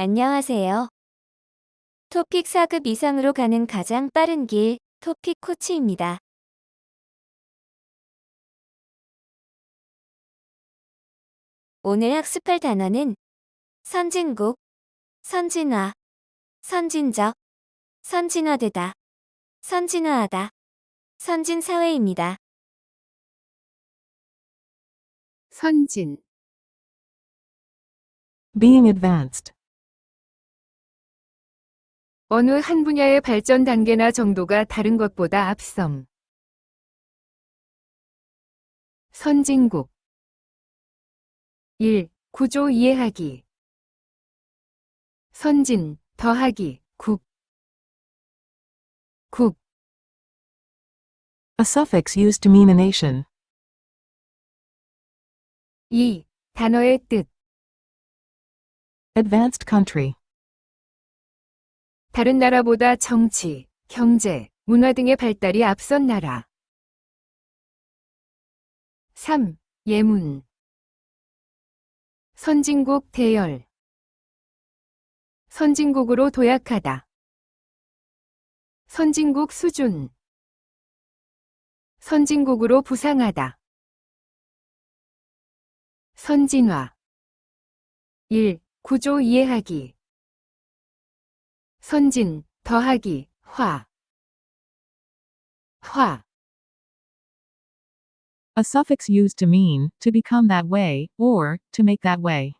안녕하세요. 토픽 4급 이상으로 가는 가장 빠른 길, 토픽 코치입니다. 오늘 학습할 단어는 선진국, 선진화, 선진적, 선진화되다, 선진화하다, 선진사회입니다. 선진, Being advanced. 어느 한 분야의 발전 단계나 정도가 다른 것보다 앞섬. 선진국 1. 구조 이해하기 선진, 더하기, 국 국, A suffix used to mean a nation. 2. 단어의 뜻 Advanced country. 다른 나라보다 정치, 경제, 문화 등의 발달이 앞선 나라. 3. 예문 선진국 대열 선진국으로 도약하다. 선진국 수준 선진국으로 부상하다. 선진화 1. 구조 이해하기 선진, 더하기, 화. 화, A suffix used to mean to become that way or to make that way.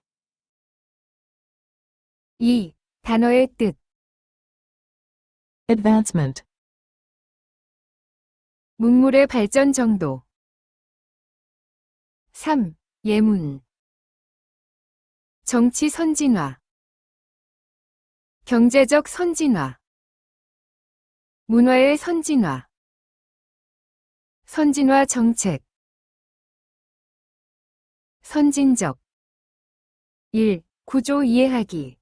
2. 단어의 뜻, Advancement. 문물의 발전 정도. 3. 예문. 정치 선진화. 경제적 선진화. 문화의 선진화. 선진화 정책. 선진적. 1. 구조 이해하기.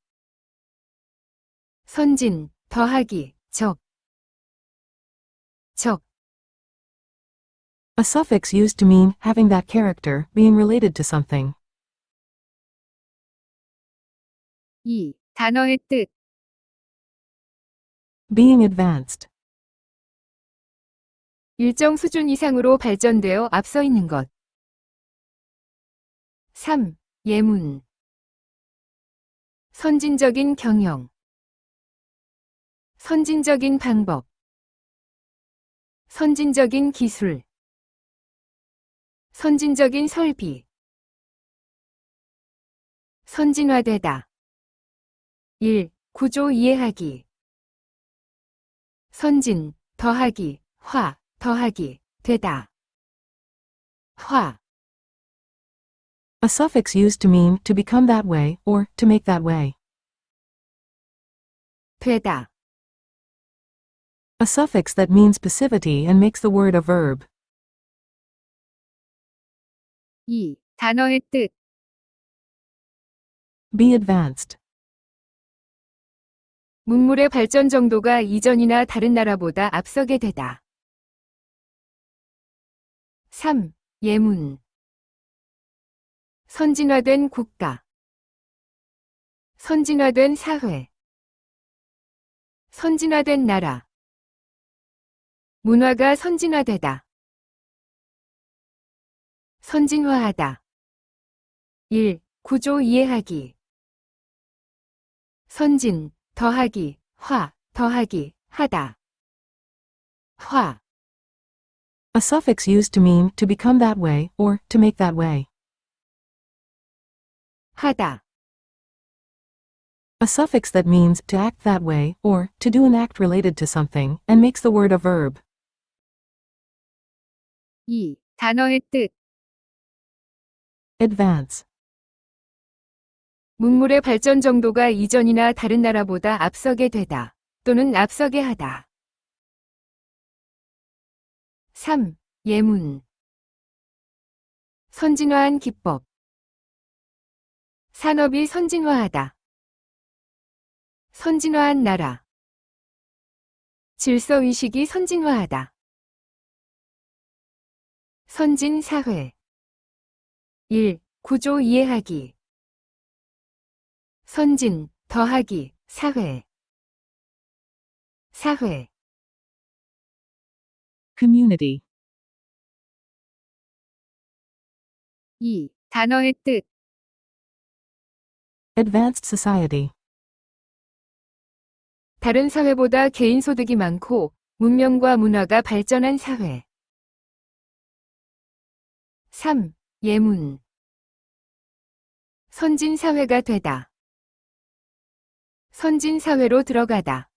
선진, 더하기, 적. 적. A suffix used to mean having that character, being related to something. 2. 단어의 뜻, Being advanced. 일정 수준 이상으로 발전되어 앞서 있는 것. 3. 예문. 선진적인 경영. 선진적인 방법. 선진적인 기술. 선진적인 설비. 선진화되다. 1. 구조 이해하기. 선진, 더하기, 화, 더하기, 되다. 화, A suffix used to mean to become that way or to make that way. 되다. A suffix that means passivity and makes the word a verb. 2. 단어의 뜻, Be advanced. 문물의 발전 정도가 이전이나 다른 나라보다 앞서게 되다. 3. 예문. 선진화된 국가. 선진화된 사회. 선진화된 나라. 문화가 선진화되다. 선진화하다. 1. 구조 이해하기. 선진, 더하기, 화, 더하기, 하다. 화, A suffix used to mean to become that way or to make that way. 하다. A suffix that means to act that way or to do an act related to something and makes the word a verb. 2. 단어의 뜻, Advance. 문물의 발전 정도가 이전이나 다른 나라보다 앞서게 되다. 또는 앞서게 하다. 3. 예문. 선진화한 기법. 산업이 선진화하다. 선진화한 나라. 질서의식이 선진화하다. 선진 사회. 1. 구조 이해하기. 선진, 더하기, 사회. 사회, community, 2. 단어의 뜻, advanced society, 다른 사회보다 개인 소득이 많고 문명과 문화가 발전한 사회. 3. 예문. 선진 사회가 되다. 선진 사회로 들어가다.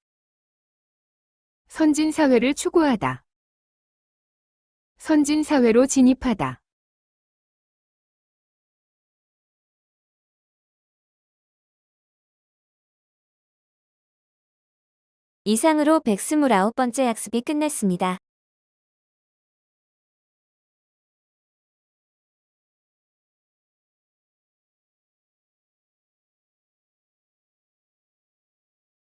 선진 사회를 추구하다. 선진 사회로 진입하다. 이상으로 129번째 학습이 끝났습니다.